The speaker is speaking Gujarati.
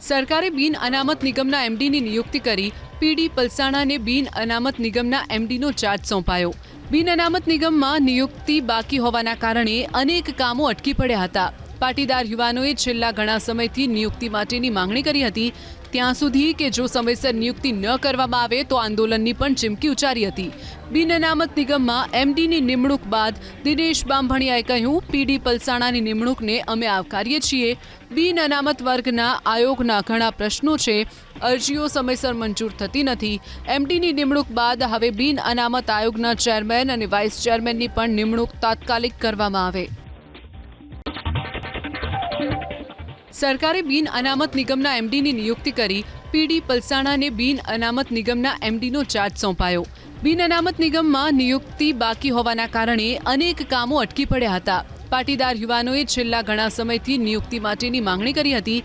સરકારે બિન અનામત નિગમના એમડીની નિયુક્તિ કરી પીડી પલસાણાને બિન અનામત નિગમના એમડીનો ચાર્જ સોંપાયો. બિન અનામત નિગમમાં નિયુક્તિ બાકી હોવાના કારણે અનેક કામો અટકી પડ્યા હતા. પાટીદાર યુવાનોએ છેલ્લા ઘણા સમયથી નિયુક્તિ માટેની માંગણી કરી હતી. ત્યાં સુધી કે જો સમયસર નિયુક્તિ ન કરવામાં આવે તો આંદોલનની પણ ચીમકી ઉચ્ચારી હતી. બિન અનામત નિગમમાં એમડીની નિમણૂક બાદ દિનેશ બાંભણિયાએ કહ્યું, પીડી પલસાણાની નિમણૂકને અમે આવકારીએ છીએ. બિન અનામત વર્ગના આયોગના ઘણા પ્રશ્નો છે. અરજીઓ સમયસર મંજૂર થતી નથી. એમડીની નિમણૂક બાદ હવે બિન અનામત આયોગના ચેરમેન અને વાઇસ ચેરમેનની પણ નિમણૂક તાત્કાલિક કરવામાં આવે. સરકારે બિન અનામત નિગમના એમડીની નિયુક્તિ કરી પીડી પલસાણાને બિન અનામત નિગમના એમડીનો ચાર્જ સોંપાયો. બિન અનામત નિગમમાં નિયુક્તિ બાકી હોવાના કારણે અનેક કામો અટકી પડ્યા હતા. પાટીદાર યુવાનોએ છેલ્લા ઘણા સમયથી નિયુક્તિ માટેની માંગણી કરી હતી.